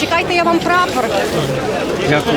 Чекайте, я вам прапор. Дякую.